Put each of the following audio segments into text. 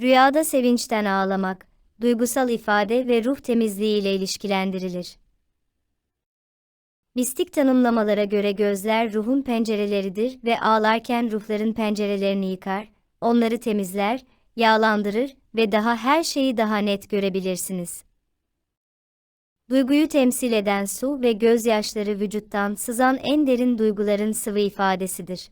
Rüyada sevinçten ağlamak, duygusal ifade ve ruh temizliği ile ilişkilendirilir. Mistik tanımlamalara göre gözler ruhun pencereleridir ve ağlarken ruhların pencerelerini yıkar, onları temizler, yağlandırır ve daha her şeyi daha net görebilirsiniz. Duyguyu temsil eden su ve gözyaşları vücuttan sızan en derin duyguların sıvı ifadesidir.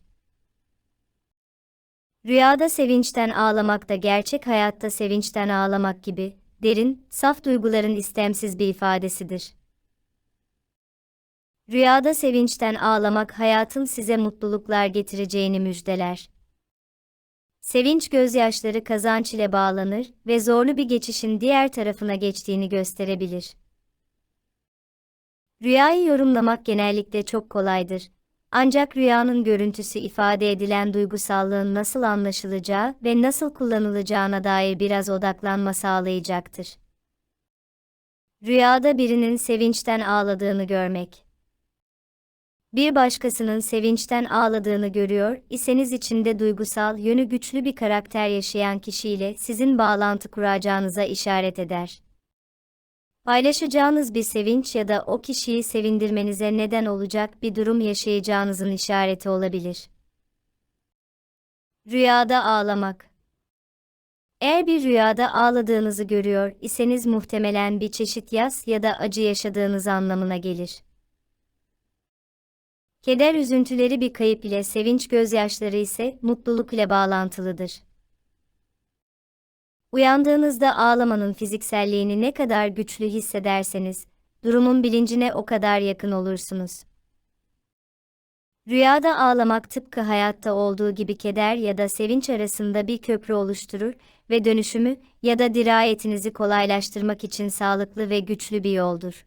Rüyada sevinçten ağlamak da gerçek hayatta sevinçten ağlamak gibi, derin, saf duyguların istemsiz bir ifadesidir. Rüyada sevinçten ağlamak hayatın size mutluluklar getireceğini müjdeler. Sevinç gözyaşları kazanç ile bağlanır ve zorlu bir geçişin diğer tarafına geçtiğini gösterebilir. Rüyayı yorumlamak genellikle çok kolaydır. Ancak rüyanın görüntüsü ifade edilen duygusallığın nasıl anlaşılacağı ve nasıl kullanılacağına dair biraz odaklanma sağlayacaktır. Rüyada birinin sevinçten ağladığını görmek. Bir başkasının sevinçten ağladığını görüyor iseniz içinde duygusal yönü güçlü bir karakter yaşayan kişiyle sizin bağlantı kuracağınıza işaret eder. Paylaşacağınız bir sevinç ya da o kişiyi sevindirmenize neden olacak bir durum yaşayacağınızın işareti olabilir. Rüyada ağlamak. Eğer bir rüyada ağladığınızı görüyor iseniz muhtemelen bir çeşit yas ya da acı yaşadığınız anlamına gelir. Keder üzüntüleri bir kayıp ile sevinç gözyaşları ise mutluluk ile bağlantılıdır. Uyandığınızda ağlamanın fizikselliğini ne kadar güçlü hissederseniz, durumun bilincine o kadar yakın olursunuz. Rüyada ağlamak tıpkı hayatta olduğu gibi keder ya da sevinç arasında bir köprü oluşturur ve dönüşümü ya da dirayetinizi kolaylaştırmak için sağlıklı ve güçlü bir yoldur.